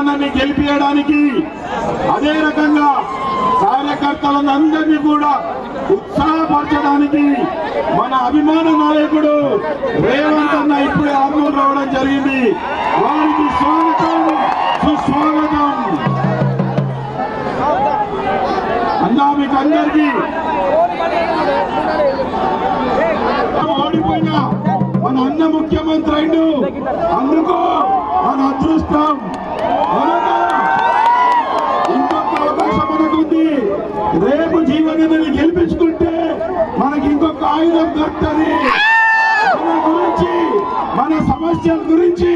తెలంగాణని గెలిపించడానికి అదే రకంగా కార్యకర్తలందరినీ కూడా ఉత్సాహపరచడానికి మన అభిమాన నాయకుడు రేవంత్ అన్న ఇప్పుడే ఆర్మూరు రావడం జరిగింది. వారికి స్వాగతం సుస్వాగతం. అన్నా మీకు అందరికీ ఓడిపోయినా మన అన్న ముఖ్యమంత్రి అయిండు అందుకో మన అదృష్టం. ఇంకొక అవకాశం మనకుంది. రేపు జీవనని గెలిపించుకుంటే మనకి ఇంకొక ఆయుధం దొరుకుతుంది. మన గురించి మన సమస్యల గురించి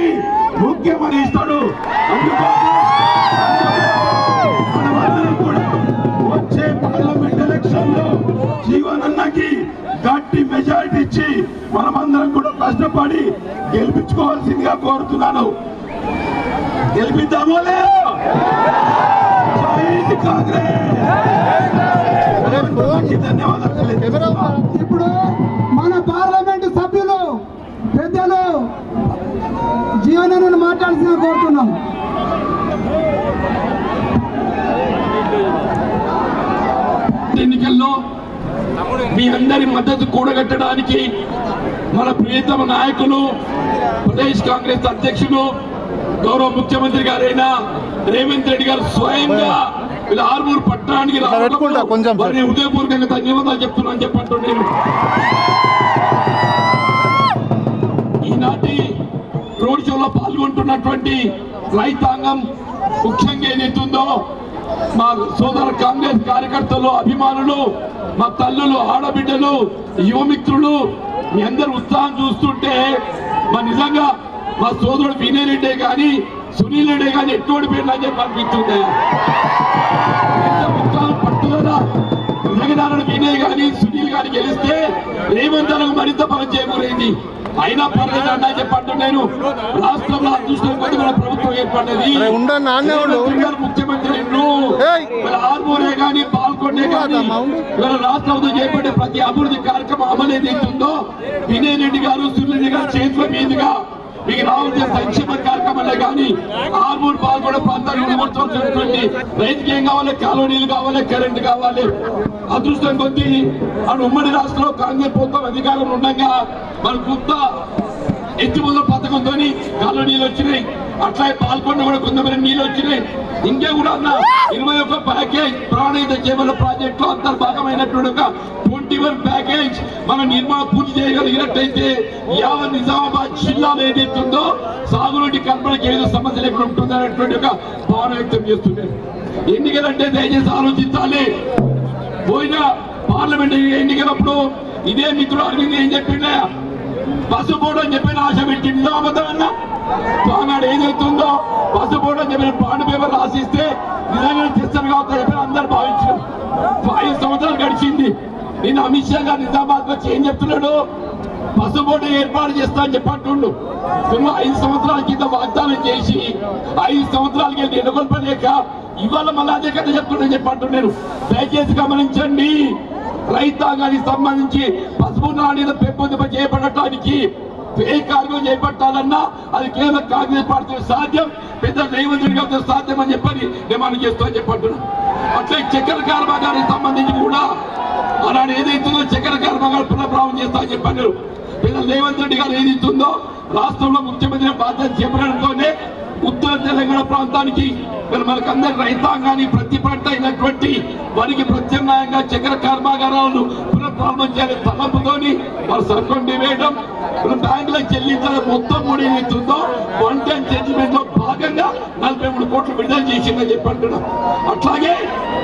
ముఖ్యమని ఇస్తాడు. మనమందరం కూడా వచ్చే పార్లమెంట్ ఎలక్షన్లో జీవనన్నకి గట్టి మెజారిటీ ఇచ్చి మనమందరం కూడా కష్టపడి గెలిపించుకోవాల్సిందిగా కోరుతున్నాను. గెలిపిద్దామో. ఇప్పుడు మన పార్లమెంటు సభ్యులు పెద్దలు జీవనాన్ని మాట్లాడాల్సిన కోరుతున్నాం. ఎన్నికల్లో మీ అందరి మద్దతు కూడగట్టడానికి మన ప్రియతమ నాయకులు ప్రదేశ్ కాంగ్రెస్ అధ్యక్షులు గౌరవ ముఖ్యమంత్రి గారైన రేవంత్ రెడ్డి గారు స్వయంగా వీళ్ళ ఆర్మూరు పట్టణానికి. వారిని హృదయపూర్వకంగా ధన్యవాదాలు చెప్తున్నాను చెప్పంటూ నేను ఈనాటి రోడ్ షోలో పాల్గొంటున్నటువంటి రైతాంగం ముఖ్యంగా ఏదైతుందో మా సోదర కాంగ్రెస్ కార్యకర్తలు అభిమానులు మా తల్లులు ఆడబిడ్డలు యువమిత్రులు మీ అందరు ఉత్సాహం చూస్తుంటే మా నిజంగా మా సోదరుడు వినయ్ రెడ్డే కానీ సునీల్ రెడ్డే కానీ ఎటువంటి పేర్లు అని చెప్పి అనిపిస్తుంది పట్టుదల వినయ్ కానీ సునీల్ కానీ గెలిస్తే రేవంతలకు మరింత బలం చేకూరైంది. అయినా పర్లేదు అన్నా చెప్పండి నేను. రాష్ట్రంలో అదృష్టం కొద్ది మన ప్రభుత్వం ఏర్పడ్డది గారు ముఖ్యమంత్రి ఆర్మూరే కానీ పాల్గొనే కానీ. వీళ్ళ రాష్ట్రంలో చేపట్టే ప్రతి అభివృద్ధి కార్యక్రమం అమలు ఏదైతుందో వినయ్ రెడ్డి గారు సునీల్ రెడ్డి గారు చేతుల మీదుగా మీకు రావాల్సిన సంక్షేమ కార్యక్రమాలే కానీ ఆర్మూర్ పాల్గొనే ప్రాంతాలు ఉండవలసినటువంటి రైతుకి ఏం కావాలి? కాలనీలు కావాలి కరెంట్ కావాలి. అదృష్టం కొద్దీ అటు ఉమ్మడి రాష్ట్రంలో కాంగ్రెస్ ప్రభుత్వం అధికారంలో ఉండగా మన కొత్త ఎత్తిపోతుల పథకంతో కాలనీలు వచ్చినాయి. అట్లా పాల్గొండ కూడా కొంతమంది నీళ్ళు వచ్చినాయి. ఇంకా కూడా అన్న ఇరవై ఒక్క ప్యాకేజ్ ప్రాణహిత చేపల ప్రాజెక్ట్లో అంతర్భాగమైనటువంటి ఒక ట్వంటీ వన్ ప్యాకేజ్ మన నిర్మాణం పూర్తి చేయగలిగినట్టయితే యావత్ నిజామాబాద్ జిల్లాలో ఏదైతుందో సాగునీటి కల్పనకి ఏదో సమస్య లేకుండా ఉంటుంది అనేటువంటి ఒక భావన వ్యక్తం చేస్తున్నారు. ఎన్నికలంటే దయచేసి ఆలోచించాలి. పోయిన పార్లమెంట్ ఎన్నికలప్పుడు ఇదే మిత్రుడు అరవింద్ ఏం చెప్పిండే? పసుపు అని చెప్పిన ఆశ పెట్టిందో అబద్ధమన్నా ఆనాడు ఏదైతుందో పసుపోడు అని చెప్పిన బాండ్ పేపర్ రాసిస్తే నిజంగా చేస్తాను చెప్పి అందరు భావించారు. ఐదు సంవత్సరాలు గడిచింది. నేను అమిత్ షా గారు నిజామాబాద్ వచ్చి ఏం చెప్తున్నాడు? పసుపోటు ఏర్పాటు చేస్తా అని చెప్పంటుండు నువ్వు ఐదు సంవత్సరాల కింద వాగ్దానం చేసి ఐదు సంవత్సరాలకి వెళ్ళి ఎన్నుకొల్పలేక ఇవాళ మళ్ళీ అదే కథ చెప్తున్నా చెప్పంటున్నాను దయచేసి గమనించండి. రైతాంగానికి సంబంధించి పసుపు నాణ్యత పెంపొందింప చేపట్టడానికి ఏ కార్యక్రమం చేపట్టాలన్నా అది కేవలం కాంగ్రెస్ పార్టీ సాధ్యం. పెద్ద రేవంత్ గారితో సాధ్యం అని చెప్పని డిమాండ్ చేస్తూ చెప్పంటున్నాం అట్లే చక్కెర కర్మాగారానికి సంబంధించి కూడా అలాంటి ఏదైతుందో చక్కెర కార్మాగారు పునఃప్రావం చేస్తా అని చెప్పారు పెద్ద రేవంత్ రెడ్డి గారు ఏదైతుందో రాష్ట్రంలో ముఖ్యమంత్రి బాధ్యత చేపడంతోనే ఉత్తర తెలంగాణ ప్రాంతానికి మరి మనకందరి రైతాంగాన్ని ప్రతి పంట అయినటువంటి వారికి ప్రత్యామ్నాయంగా చక్కెర కర్మాగారాలను పునఃప్రారంభం చేయాలి తలంపుతోని వారు సర్కొండి వేయడం బ్యాంకులకు చెల్లించడం మొత్తం కూడా ఏదైతుందో వన్ టైం సెటిల్మెంట్లో భాగంగా నలభై మూడు కోట్లు విడుదల చేసిందని చెప్పి అంటున్నాం. అట్లాగే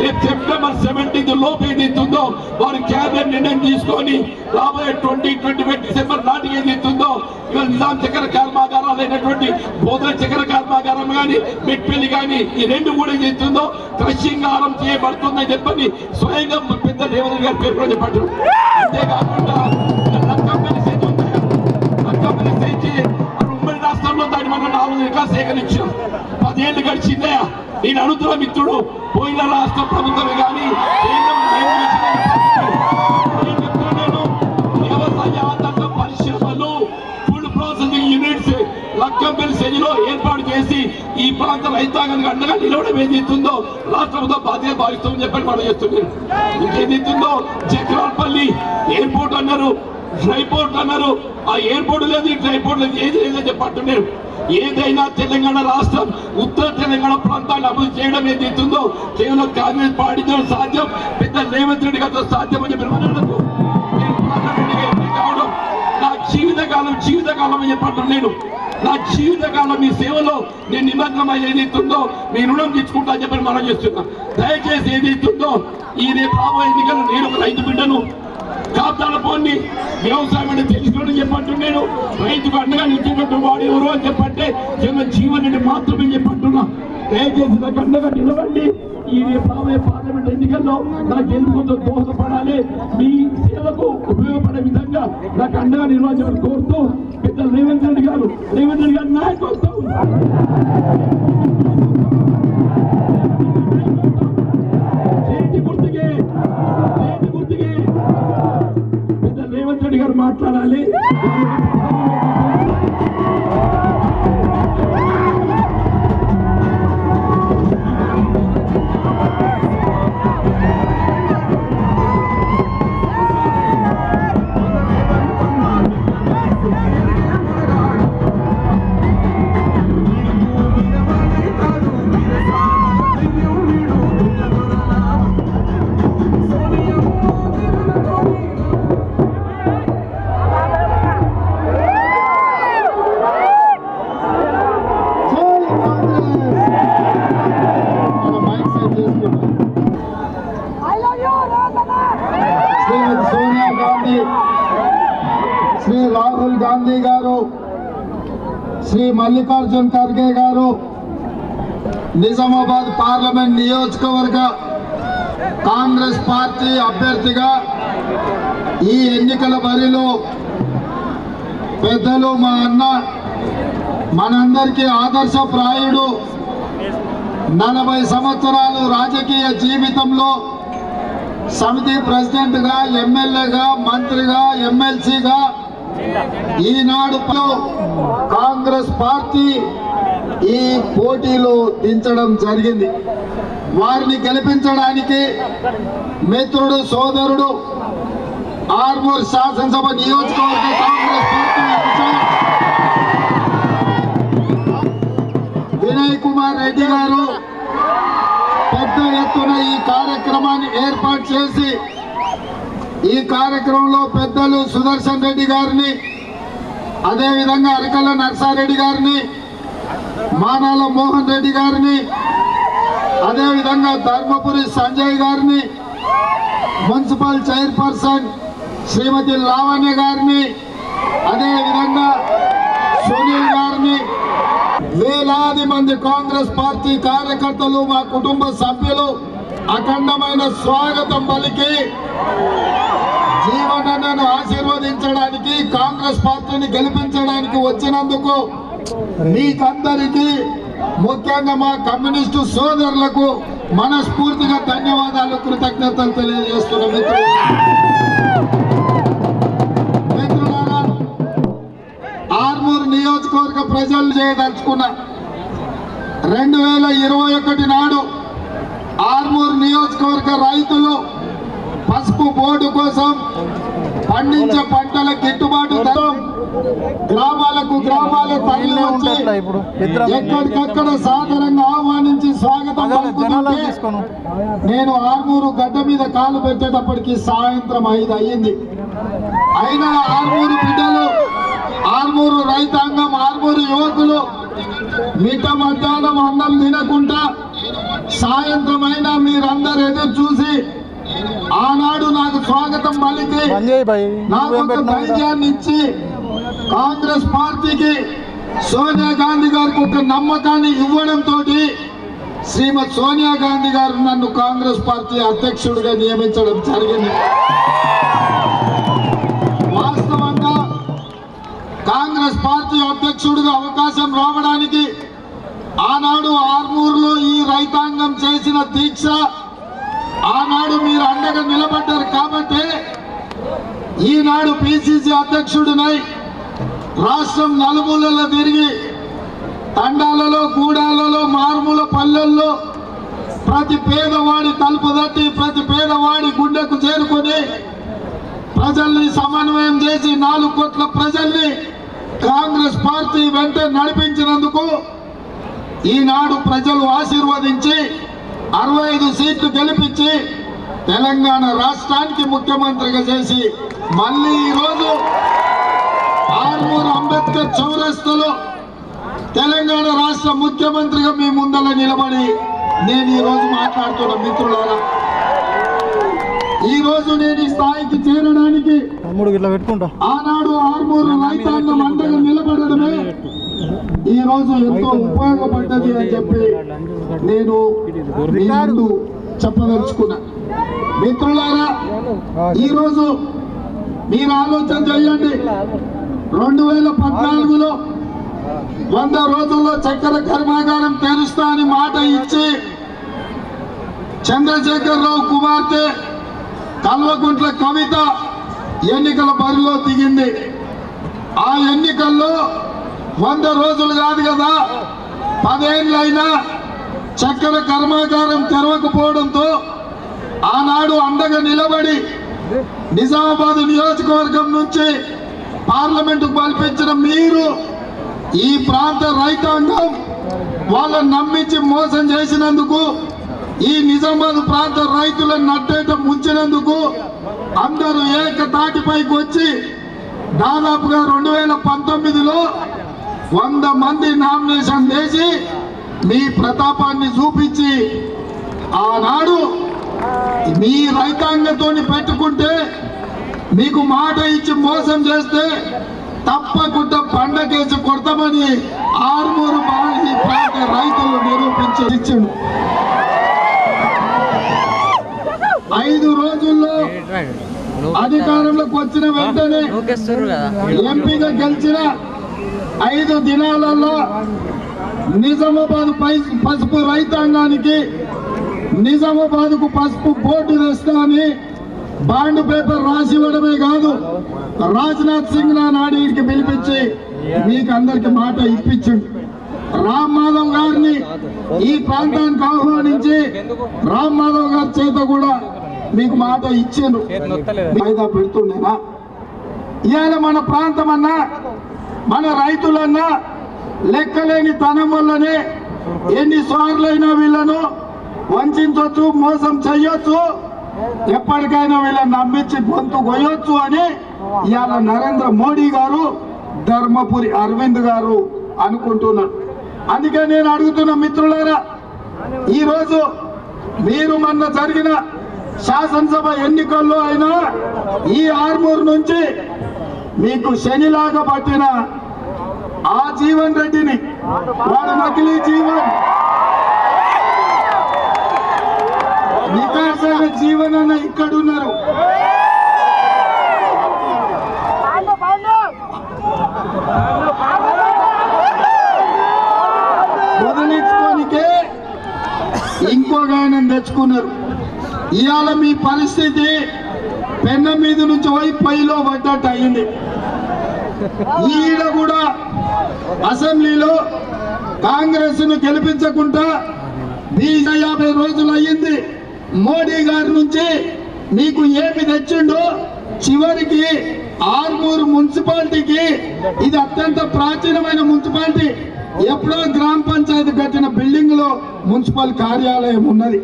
రేపు సెప్టెంబర్ సెవెంటీన్త్ లోపు ఏదైతుందో వారు క్యాబినెట్ నిర్ణయం తీసుకొని రాబోయే ట్వంటీ ట్వంటీ ఫైవ్ డిసెంబర్ నాటికి ఏదైతుందో ఇవాళ నిజాం చక్కెర కర్మాగారాలు అయినటువంటి బోధన చక్కెర కర్మాగారం కానీ మెట్పల్లి కానీ ఈ రెండు కూడా ఏదైతుందో క్రషింగ్ ఆరం చేయబడుతుందని చెప్పని స్వయంగా పెద్ద రేవంత్ గారి పేరు కూడా చెప్పారు. అంతేకాకుండా పిలిచి ఇచ్చి ఉమ్మడి రాష్ట్రంలో దాన్ని మనం నాలుగు ఎకరాలు సేకరించాం. పదేళ్ళు గడిచిందే? నేను అనుతుల మిత్రుడు పోయిన రాష్ట్ర ప్రభుత్వమే కానీ లక్కంపల్లి శైలిలో ఏర్పాటు చేసి ఈ ప్రాంత రైతాంగానికి అండగా నిలవడం ఏం చేస్తుందో రాష్ట్ర ప్రభుత్వం బాధ్యత భావిస్తామని చెప్పని మనం చేస్తున్నాను ఇంకేం చేస్తుందో? చక్రవాల్పల్లి ఎయిర్పోర్ట్ అన్నారు. ట్రైపోర్ట్ అన్నారు. ఆ ఎయిర్పోర్ట్ లేదు ఈ ట్రైపోర్ట్ లేదు ఏది లేదని చెప్పంటున్నారు ఏదైనా తెలంగాణ రాష్ట్రం ఉత్తర తెలంగాణ ప్రాంతాన్ని అభివృద్ధి చేయడం ఏదైతుందో కేవలం కాంగ్రెస్ పార్టీతో సాధ్యం పెద్ద రేవంత్ రెడ్డి గారితో సాధ్యం అని చెప్పి కావడం నా జీవితకాలం జీవితకాలం అని చెప్పంటున్నాను నా జీవితకాలం మీ సేవలో నేను నిమగ్నమై ఏదైతుందో మీ రుణం తెచ్చుకుంటా అని చెప్పి మనం చేస్తున్నా దయచేసి ఏదైతుందో ఈ రేపు రాబోయే ఎన్నికలు నేను ఒక రైతు బిడ్డను కాపుతాల పోండి వ్యవసాయం అంటే తెలుసుకోవడం చెప్పంటు నేను రైతుకు అండగా నిలిచేటట్టు వాడు ఎవరు అని చెప్పంటే జన జీవన్ రెడ్డి మాత్రమే చెప్పంటున్నా. దయచేసి నాకు అండగా నిలవండి. ఈ రేపు రాబోయే పార్లమెంట్ ఎన్నికల్లో నా గెలుపుతో దోహదపడాలి? మీ సేవకు ఉపయోగపడే విధంగా నాకు అండగా నిర్వహించడం కోరుతూ పెద్ద రేవంత్ రెడ్డి గారు రేవంత్ రెడ్డి గారు నాయకత్వం. మాట్లాడాలి మల్లికార్జున్ ఖర్గే గారు నిజామాబాద్ పార్లమెంట్ నియోజకవర్గ కాంగ్రెస్ పార్టీ అభ్యర్థిగా ఈ ఎన్నికల బరిలో పెద్దలు మా అన్న మనందరికీ ఆదర్శప్రాయుడు. నలభై సంవత్సరాలు రాజకీయ జీవితంలో సమితి ప్రెసిడెంట్గా ఎమ్మెల్యేగా మంత్రిగా ఎమ్మెల్సీగా ఈనాడు కాంగ్రెస్ పార్టీ ఈ పోటీలో దించడం జరిగింది. వారిని గెలిపించడానికి మిత్రుడు సోదరుడు ఆర్మూర్ శాసనసభ నియోజకవర్గ కాంగ్రెస్ పార్టీ వినయ్ కుమార్ రెడ్డి గారు పెద్ద ఎత్తున ఈ కార్యక్రమాన్ని ఏర్పాటు చేసి ఈ కార్యక్రమంలో పెద్దలు సుదర్శన్ రెడ్డి గారిని అదేవిధంగా అరికల్ల నర్సారెడ్డి గారిని మానాల మోహన్ రెడ్డి గారిని అదేవిధంగా ధర్మపురి సంజయ్ గారిని మున్సిపల్ చైర్పర్సన్ శ్రీమతి లావణ్య గారిని అదేవిధంగా సునీల్ గారిని వేలాది మంది కాంగ్రెస్ పార్టీ కార్యకర్తలు మా కుటుంబ సభ్యులు అఖండమైన స్వాగతం పలికి జీవనను ఆశీర్వదించడానికి కాంగ్రెస్ పార్టీని గెలిపించడానికి వచ్చినందుకు మీకందరికీ ముఖ్యంగా మా కమ్యూనిస్టు సోదరులకు మనస్ఫూర్తిగా ధన్యవాదాలు కృతజ్ఞతలు తెలియజేస్తున్న మిత్రులు. మిత్రులారా ఆర్మూర్ నియోజకవర్గ ప్రజలు చేయదలుచుకున్న రెండు వేల ఇరవై ఒకటి నాడు ఆర్మూర్ నియోజకవర్గ రైతులు పసుపు బోర్డు కోసం పండించే పంటల గిట్టుబాటు గ్రామాలకు గ్రామాల తరలి వచ్చి ఎక్కడికక్కడ సాధారణంగా ఆహ్వానించి స్వాగతం నేను ఆర్మూరు గడ్డ మీద కాలు పెట్టేటప్పటికి సాయంత్రం ఐదు అయ్యింది. అయినా ఆర్మూరు బిడ్డలు ఆర్మూరు రైతాంగం ఆర్మూరు యువకులు మిట మధ్యాహ్నం అన్నం తినకుండా సాయంత్రం అయినా మీరందరూ ఎదురు చూసి ఆనాడు నాకు స్వాగతం పలికి నాకు? ధైర్యాన్ని ఇచ్చి కాంగ్రెస్ పార్టీకి సోనియా గాంధీ గారికి ఒక నమ్మకాన్ని ఇవ్వడంతో శ్రీమతి సోనియా గాంధీ గారు నన్ను కాంగ్రెస్ పార్టీ అధ్యక్షుడిగా నియమించడం జరిగింది వాస్తవంగా కాంగ్రెస్ పార్టీ అధ్యక్షుడిగా అవకాశం రావడానికి ఆనాడు ఆర్మూరులో ఈ రైతాంగం చేసిన దీక్ష ఆనాడు మీరు అండగా నిలబడ్డారు కాబట్టి ఈనాడు పిసిసి అధ్యక్షుడినై రాష్ట్రం నలుమూలలో తిరిగి తండాలలో గూడాలలో మారుమూల పల్లెల్లో ప్రతి పేదవాడి తలుపు తట్టి ప్రతి పేదవాడి గుండెకు చేరుకొని ప్రజల్ని సమన్వయం చేసి నాలుగు కోట్ల ప్రజల్ని కాంగ్రెస్ పార్టీ వెంట నడిపించినందుకు ఈనాడు ప్రజలు ఆశీర్వదించి అరవై ఐదు సీట్లు గెలిపించి తెలంగాణ రాష్ట్రానికి ముఖ్యమంత్రిగా చేసి మళ్ళీ ఈరోజు ఆర్మూరు అంబేద్కర్ చౌరస్తలో తెలంగాణ రాష్ట్ర ముఖ్యమంత్రిగా మీ ముందల నిలబడి నేను ఈరోజు మాట్లాడుతున్న మిత్రులారా ఈ రోజు నేను ఈ స్థాయికి చేరడానికి ఆనాడు ఆర్మూరు రైతాంగం అండగా నిలబడడమే ఈరోజు ఎంతో ఉపయోగపడ్డది అని చెప్పి నేను మీ ముందు చెప్పదలుచుకున్నా. మిత్రులారా ఈరోజు మీరు ఆలోచన చేయండి. రెండు వేల పద్నాలుగులో వంద రోజుల్లో చక్కెర కర్మాగారం తెరుస్తా అని మాట ఇచ్చి చంద్రశేఖరరావు కుమార్తె కల్వకుంట్ల కవిత ఎన్నికల బరిలో దిగింది. ఆ ఎన్నికల్లో వంద రోజులు కాదు కదా? పదేళ్ళైనా చక్కెర కర్మాగారం తెరవకపోవడంతో ఆనాడు అండగా నిలబడి నిజామాబాద్ నియోజకవర్గం నుంచి పార్లమెంటుకు పంపించిన మీరు ఈ ప్రాంత రైతాంగం వాళ్ళని నమ్మించి మోసం చేసినందుకు ఈ నిజామాబాద్ ప్రాంత రైతులను నట్టేట ముంచినందుకు అందరూ ఏకతాటిపైకి వచ్చి దాదాపుగా రెండు వేల పంతొమ్మిదిలో వంద మంది నామినేషన్ వేసి మీ ప్రతాపాన్ని చూపించి ఆనాడు మీ రైతాంగంతోని పెట్టుకుంటే మీకు మాట ఇచ్చి మోసం చేస్తే తప్పకుండా పండగేసి కొడతామని ఆరుమూరు బాలి ప్రాంత రైతులు నిరూపించి ఇచ్చిండు. ఐదు రోజుల్లో అధికారంలోకి వచ్చిన వెంటనే ఎంపీగా గెలిచిన ఐదు దినాలలో నిజామాబాద్ పసుపు రైతాంగానికి నిజామాబాద్కు పసుపు బోర్డు తెస్తామని బాండ్ పేపర్ రాసి ఇవ్వడమే కాదు రాజ్నాథ్ సింగ్ నా నాడికి పిలిపించి మీకు అందరికి మాట ఇప్పించండి రామ్ మాధవ్ గారిని ఈ ప్రాంతానికి ఆహ్వానించి రామ్ మాధవ్ గారి చేత కూడా మీకు మాట ఇచ్చాను. వాయిదా పెడుతుండేనా? ఇవాళ మన ప్రాంతం అన్నా మన రైతులన్నా లెక్కలేని తనం వల్లనే ఎన్నిసార్లైనా వీళ్ళను వంచవచ్చు మోసం చెయ్యొచ్చు. ఎప్పటికైనా వీళ్ళని నమ్మించి గొంతు కొయ్యొచ్చు అని ఇవాళ నరేంద్ర మోడీ గారు ధర్మపురి అరవింద్ గారు అనుకుంటున్నారు. అందుకే నేను అడుగుతున్న మిత్రులారా ఈరోజు మీరు మొన్న జరిగిన శాసనసభ ఎన్నికల్లో అయినా ఈ ఆర్మూర్ నుంచి మీకు శనిలాగా పట్టిన ఆ జీవన్ రెడ్డిని వాడు నకిలీ జీవన్. నికాసైన జీవన్ అన్న ఇక్కడున్నారు. వదిలించుకోనికే ఇంకొక ఆయన తెచ్చుకున్నారు. ఇవాళ మీ పరిస్థితి పెన్న మీద నుంచి పోయి పైలో పడ్డట్టు అయింది. ఈడ కూడా అసెంబ్లీలో కాంగ్రెస్ను గెలిపించకుండా బీజ యాభై రోజులు అయ్యింది. మోడీ గారి నుంచి మీకు ఏమి తెచ్చిండో చివరికి ఆర్మూరు మున్సిపాలిటీకి ఇది అత్యంత ప్రాచీనమైన మున్సిపాలిటీ. ఎప్పుడో గ్రామ పంచాయతీ కట్టిన బిల్డింగ్లో మున్సిపల్ కార్యాలయం ఉన్నది.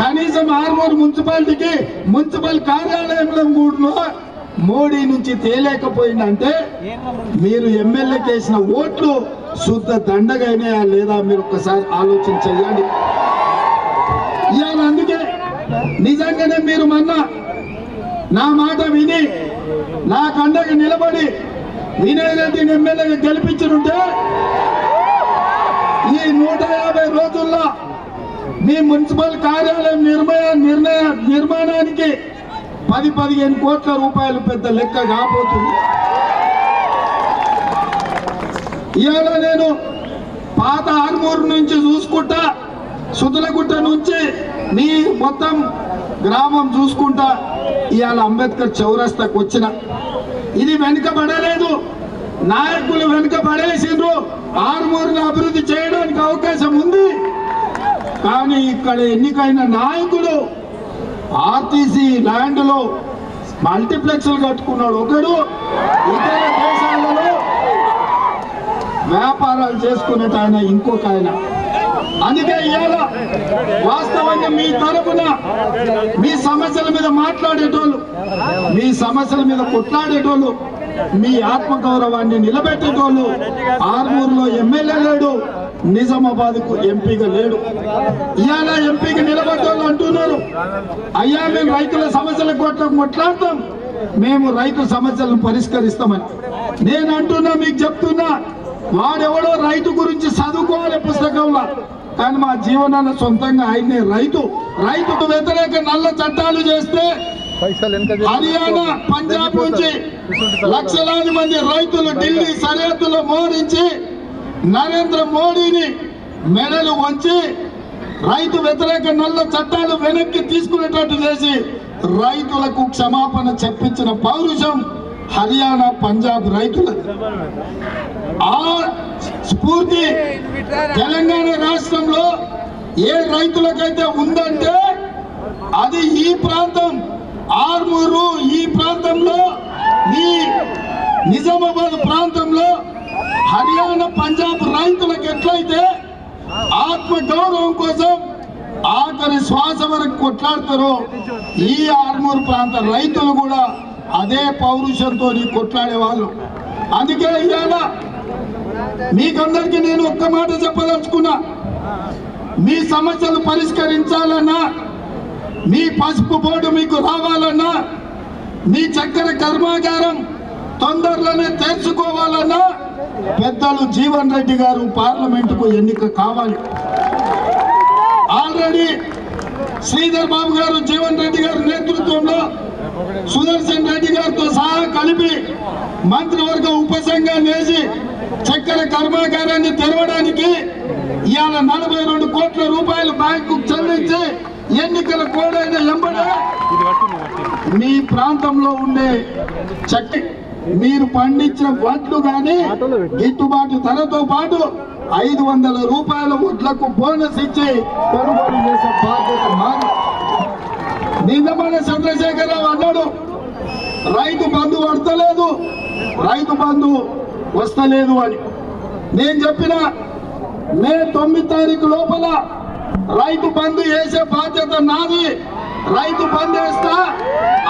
కనీసం ఆర్మూరు మున్సిపాలిటీకి మున్సిపల్ కార్యాలయంలో కూడా మోడీ నుంచి తేలేకపోయిందంటే మీరు ఎమ్మెల్యేకి వేసిన ఓట్లు శుద్ధ దండగైనాయా లేదా మీరు ఒకసారి ఆలోచన చేయండి. ఇవాళ అందుకే నిజంగానే మీరు మొన్న నా మాట విని నా కండగా నిలబడి వినయ్ రెడ్డిని ఎమ్మెల్యేగా గెలిపించనుంటే ఈ నూట యాభై రోజుల్లో మీ మున్సిపల్ కార్యాలయం నిర్మయ నిర్ణయ నిర్మాణానికి పది పదిహేను కోట్ల రూపాయలు పెద్ద లెక్క కాబోతుంది. ఇవాళ నేను పాత ఆర్మూరు నుంచి చూసుకుంటా సుతులగుట్ట నుంచి మీ మొత్తం గ్రామం చూసుకుంటా ఇవాళ అంబేద్కర్ చౌరస్తాకు వచ్చిన. ఇది వెనుకబడలేదు. నాయకులు వెనుకబడేసిండ్రు. పడేసిండ్రు అభివృద్ధి చేయడానికి అవకాశం ఉంది. కానీ ఇక్కడ ఎన్నికైన నాయకుడు ఆర్టీసీ ల్యాండ్లో మల్టీప్లెక్స్లు కట్టుకున్నాడు ఒకడు. ఇతర దేశాలలో వ్యాపారాలు చేసుకునేట ఆయన ఇంకొక ఆయన. అందుకే ఇవాళ వాస్తవంగా మీ తరపున మీ సమస్యల మీద మాట్లాడేటోళ్ళు మీ సమస్యల మీద కొట్లాడేటోళ్ళు మీ ఆత్మగౌరవాన్ని నిలబెట్టేటోళ్ళు ఆర్మూరులో ఎమ్మెల్యే లేడు. నిజామాబాద్కు ఎంపీగా లేడు. ఇవాళ ఎంపీకి నిలబడ్డోళ్ళు అంటున్నారు. అయ్యా మేము రైతుల సమస్యల కొట్ల కొట్లాడతాం మేము రైతు సమస్యలను పరిష్కరిస్తామని. నేను అంటున్నా మీకు చెప్తున్నా వాడెవడో రైతు గురించి చదువుకోవాలి పుస్తకంలో. కానీ మా జీవనాన్న సొంతంగా ఆయనే రైతు. రైతుకు వ్యతిరేక నల్ల చట్టాలు చేస్తే హర్యానా పంజాబ్ నుంచి లక్షలాది మంది రైతులు ఢిల్లీ సరిహద్దులో మోరించి నరేంద్ర మోడీని మెడలు వంచి రైతు వ్యతిరేక నల్ల చట్టాలు వెనక్కి తీసుకునేటట్టు చేసి రైతులకు క్షమాపణ చెప్పించిన పౌరుషం హర్యానా పంజాబ్ రైతులది ఆ స్ఫూర్తి తెలంగాణ రాష్ట్రంలో ఏ రైతులకైతే ఉందంటే అది ఈ ప్రాంతం ఆర్మూరు ఈ ప్రాంతంలో ఈ నిజామాబాద్ ప్రాంతంలో హర్యానా పంజాబ్ రైతులకు ఎట్లయితే ఆత్మ గౌరవం కోసం ఆఖరి శ్వాస వరకు కొట్లాడతారో ఈ ఆర్మూరు ప్రాంత రైతులు కూడా అదే పౌరుషంతో కొట్లాడే వాళ్ళు. అందుకే ఇవాళ మీకందరికి నేను ఒక్క మాట చెప్పదలుచుకున్నా. మీ సమస్యలు పరిష్కరించాలన్నా మీ పసుపు బోర్డు మీకు రావాలన్నా మీ చక్కెర కర్మాగారం తొందరలోనే తెరుచుకోవాలన్నా పెద్దలు జీవన్ రెడ్డి గారు పార్లమెంటుకు ఎన్నిక కావాలి. ఆల్రెడీ శ్రీధర్ బాబు గారు జీవన్ రెడ్డి గారి నేతృత్వంలో సుదర్శన్ రెడ్డి గారితో సహా కలిపి మంత్రివర్గ ఉపసంఘాన్ని వేసి చక్కెర కర్మాగారాన్ని తెరవడానికి ఇవాళ నలభై రెండు కోట్ల రూపాయలు బ్యాంకు చెల్లించి ఎన్నికల కోడైన ఎంబడే మీ ప్రాంతంలో ఉండే చక్కె మీరు పండించిన వడ్లు కానీ గిట్టుబాటు ధరతో పాటు ఐదు వందల రూపాయల వడ్లకు బోనస్ ఇచ్చి కొనుగోలు చేసే బాధ్యత మాది. నిన్న మన చంద్రశేఖరరావు అన్నాడు రైతు బంధు పడతలేదు రైతు బంధు వస్తలేదు అని. నేను చెప్పిన మే తొమ్మిది తారీఖు లోపల రైతు బంధు వేసే బాధ్యత నాది. రైతు బంధు వేస్తా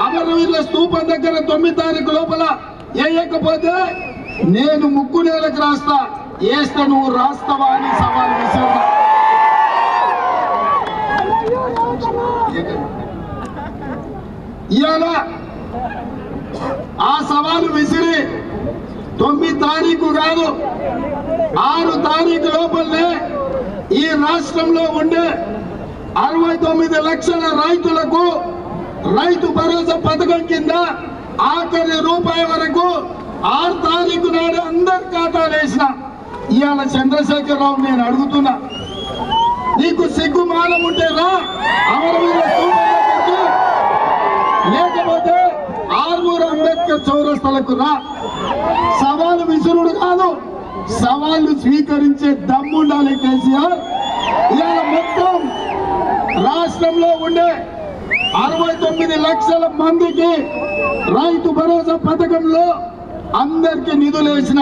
అమరవీరుల స్తూపం దగ్గర తొమ్మిది తారీఖు లోపల వేయకపోతే నేను ముక్కు నేలకు రాస్తా. వేస్తే నువ్వు రాస్తావా అని సవాల్ విసిరుతా ఇవాళ ఆ సవాలు విసిరి తొమ్మిది తారీఖు కాదు ఆరు తారీఖు లోపలనే ఈ రాష్ట్రంలో ఉండే అరవై తొమ్మిది లక్షల రైతులకు రైతు భరోసా పథకం కింద ఆఖరి రూపాయి వరకు ఆరు తారీఖు నాడు అందరి ఖాతా వేసిన ఇవాళ చంద్రశేఖరరావు నేను అడుగుతున్నా. నీకు సిగ్గు మానం ఉంటే రా అమరవీరుల లేకపోతే ఆర్మూర్ అంబేద్కర్ చౌరస్తలకు రా. సవాలు విసురుడు కాదు సవాళ్ళు స్వీకరించే దమ్ముండాలి కేసీఆర్. ఇవాళ మొత్తం రాష్ట్రంలో ఉండే అరవై తొమ్మిది లక్షల మందికి రైతు భరోసా పథకంలో అందరికి నిధులు వేసిన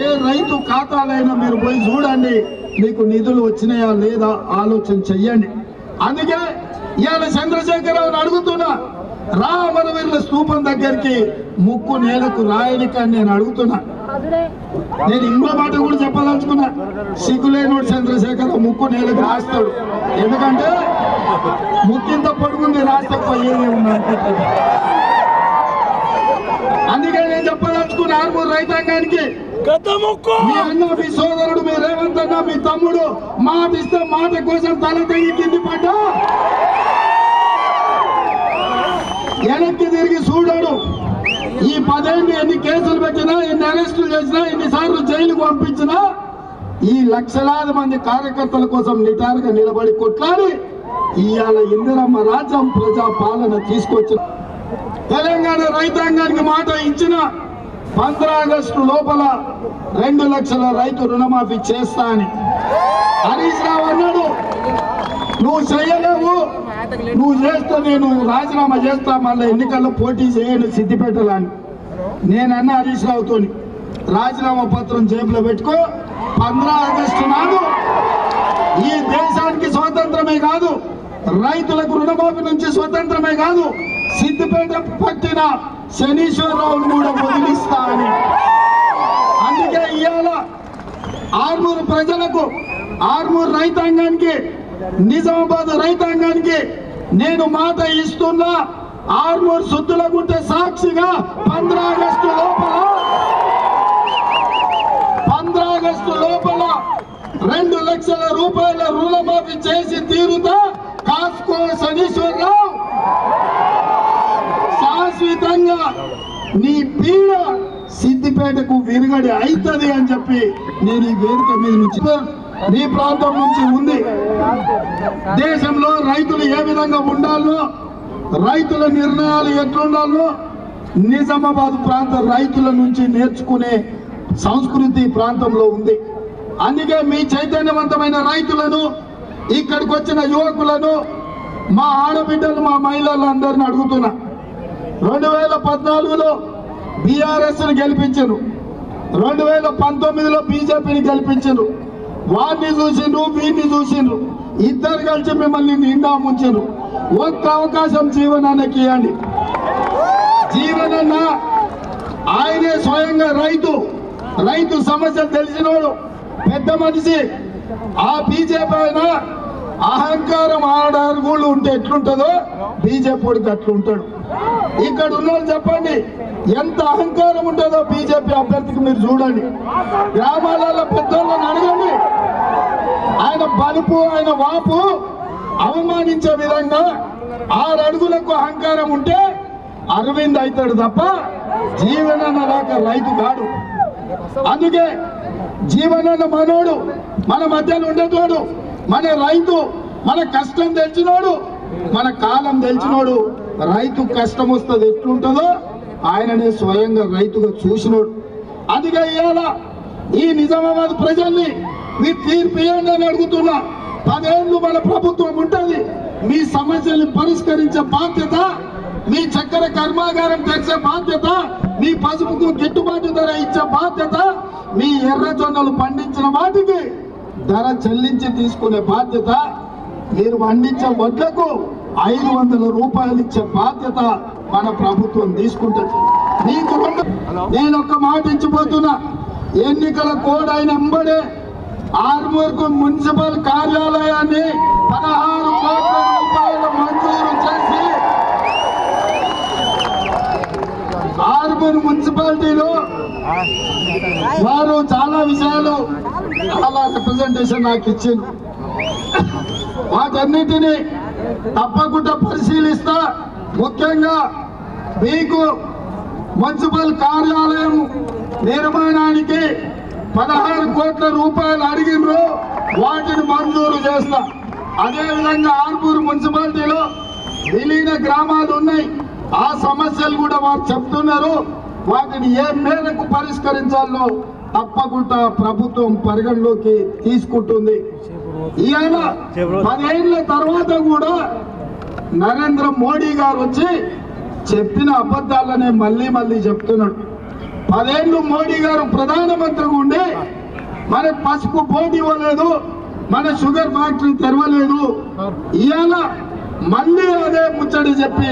ఏ రైతు ఖాతాలైనా మీరు పోయి చూడండి మీకు నిధులు వచ్చినాయా లేదా ఆలోచన చెయ్యండి. అందుకే ఇవాళ చంద్రశేఖరరావుని అడుగుతున్నా రామరవీరుల స్తూపం దగ్గరికి ముక్కు నేలకు రాయనికని నేను అడుగుతున్నా. నేను ఇంకో మాట కూడా చెప్పదలుచుకున్నా. సిగ్గులేనోడు చంద్రశేఖర్ ముక్కు నేలకు రాస్తాడు. ఎందుకంటే ముక్కింత పొడుగుంది రాస్తే పోయేది అందుకే నేను చెప్పదలుచుకున్నా ఆర్మూరు రైతాంగానికి. మీ అన్న మీ సోదరుడు మీ రేవంత్ అన్న మీ తమ్ముడు మాట ఇస్తే మాట కోసం తల తెగి కింది పడ్డా? వెనక్కి తిరిగి చూడాడు. ఈ పదేళ్ళు ఎన్ని కేసులు పెట్టినా ఎన్ని అరెస్టులు చేసినా ఎన్నిసార్లు జైలుకు పంపించినా ఈ లక్షలాది మంది కార్యకర్తల కోసం నిటారుగా నిలబడి కొట్లాడి ఇవాళ ఇందిరమ్మ రాజ్యం ప్రజా పాలన తీసుకొచ్చిన తెలంగాణ రైతాంగానికి మాట ఇచ్చిన పంద్ర ఆగస్టు లోపల రెండు లక్షల రైతు రుణమాఫీ చేస్తా అని. హరీష్ రావు అన్నాడు నువ్వు చేయలేవు నువ్వు చేస్తే నేను రాజీనామా చేస్తా మళ్ళీ ఎన్నికల్లో పోటీ చేయను సిద్దిపేటలని నేనన్న హరీష్ రావుతోని. రాజీనామా పత్రం జేబులో పెట్టుకో. పంద్ర ఆగస్టు నాడు ఈ దేశానికి స్వాతంత్రమే కాదు రైతులకు రుణమాఫీ నుంచి స్వతంత్రమే కాదు సిద్దిపేట పట్టిన శనీశ్వరరావును కూడా వదిలిస్తా అని. అందుకే ఇవాళ ఆర్మూరు ప్రజలకు ఆర్మూరు రైతాంగానికి నిజామాబాద్ రైతాంగానికి నేను మాట ఇస్తున్నా ఆర్మూరు సుద్దులగుంటే సాక్షిగా పంద్ర ఆగస్టు లోపల. పంద్ర ఆగస్టు లోపల రెండు లక్షల రూపాయల రుణమాఫీ చేసి తీరుతా కాస్కో శనీశ్వరరావు శాశ్వతంగా నీ పీడ సిద్దిపేటకు విరుగడి అవుతుంది అని చెప్పి నేను ఈ వేదిక మీద నుంచి ఈ ప్రాంతం నుంచి ఉంది. దేశంలో రైతులు ఏ విధంగా ఉండాలో రైతుల నిర్ణయాలు ఎట్లుండాలో నిజామాబాద్ ప్రాంత రైతుల నుంచి నేర్చుకునే సంస్కృతి ప్రాంతంలో ఉంది. అందుకే మీ చైతన్యవంతమైన రైతులను ఇక్కడికి వచ్చిన యువకులను మా ఆడబిడ్డలు మా మహిళలు అందరిని అడుగుతున్నా. రెండు వేల పద్నాలుగులో బీఆర్ఎస్ను గెలిపించారు రెండు వేల పంతొమ్మిదిలో బీజేపీని గెలిపించరు వాడిని చూసిండ్రు వీడిని చూసిండ్రు. ఇద్దరు కలిసి మిమ్మల్ని నిండా ముంచిండ్రు. ఒక్క అవకాశం జీవనానికి ఇవ్వండి. జీవనన్న ఆయనే స్వయంగా రైతు. రైతు సమస్యలు తెలిసినోడు పెద్ద మనిషి. ఆ బీజేపీ ఆయన అహంకారం ఆడరుగుళ్ళు ఉంటే ఎట్లుంటుందో బీజేపీ అట్లుంటాడు. ఇక్కడ ఉన్నోళ్ళు చెప్పండి ఎంత అహంకారం ఉంటుందో బీజేపీ అభ్యర్థికి మీరు చూడండి. గ్రామాలలో పెద్దోళ్ళని అడగండి. ఆయన బలుపు ఆయన వాపు అవమానించే విధంగా ఆరు అడుగులకు అహంకారం ఉంటే అరవింద్ అవుతాడు తప్ప జీవనన్న లేక రైతు కాడు. అందుకే జీవనన్న మనోడు మన మధ్యలో ఉండేటోడు మన రైతు మన కష్టం తెలిసినోడు మన కాలం తెలిసినోడు రైతు కష్టం వస్తుంది ఎట్లుంటుందో ఆయననే స్వయంగా రైతుగా చూసినోడు. అదిగా ఇవాళ ఈ నిజామాబాద్ ప్రజల్ని మీ తీర్పు ఇవ్వండి అని అడుగుతున్నా. పదేళ్ళు మన ప్రభుత్వం ఉంటుంది. మీ సమస్యల్ని పరిష్కరించే బాధ్యత మీ చక్కెర కర్మాగారం తెరిచే బాధ్యత మీ పసుపుకు గిట్టుబాటు ధర ఇచ్చే బాధ్యత మీ ఎర్ర జొన్నలు పండించిన వాటికి ధర చెల్లించి తీసుకునే బాధ్యత మీరు పండించే వడ్లకు ఐదు వందల రూపాయలు ఇచ్చే బాధ్యత మన ప్రభుత్వం తీసుకుంటుంది. నీకు నేను ఒక మాట ఇచ్చిపోతున్నా. ఎన్నికల కోడ్ అయిన ఎంబడే ఆర్మూర్కు మున్సిపల్ కార్యాలయాన్ని పదహారు కోట్ల రూపాయలు మంజూరు చేసి ఆర్మూర్ మున్సిపాలిటీలో వారు చాలా విషయాలు చాలా రిప్రజెంటేషన్ నాకు ఇచ్చింది వాటన్నిటిని తప్పకుండా పరిశీలిస్తా. ముఖ్యంగా మీకు మున్సిపల్ కార్యాలయం నిర్మాణానికి పదహారు కోట్ల రూపాయలు అడిగినరు వాటిని మంజూరు చేస్తా. అదేవిధంగా ఆర్పూర్ మున్సిపాలిటీలో విలీన గ్రామాలు ఉన్నాయి. ఆ సమస్యలు కూడా వారు చెప్తున్నారు. వాటిని ఏ మేరకు పరిష్కరించాలో తప్పకుండా ప్రభుత్వం పరిగణలోకి తీసుకుంటుంది. ఇవాళ పదేళ్ళ తర్వాత కూడా నరేంద్ర మోడీ గారు వచ్చి చెప్పిన అబద్ధాలనే మళ్ళీ మళ్ళీ చెప్తున్నాడు. పదేళ్ళు మోడీ గారు ప్రధానమంత్రిగా ఉండి మన పసుపు పోటీ ఇవ్వలేదు మన షుగర్ ఫ్యాక్టరీ తెరవలేదు. ఇవాళ మళ్ళీ అదే ముచ్చడి చెప్పి.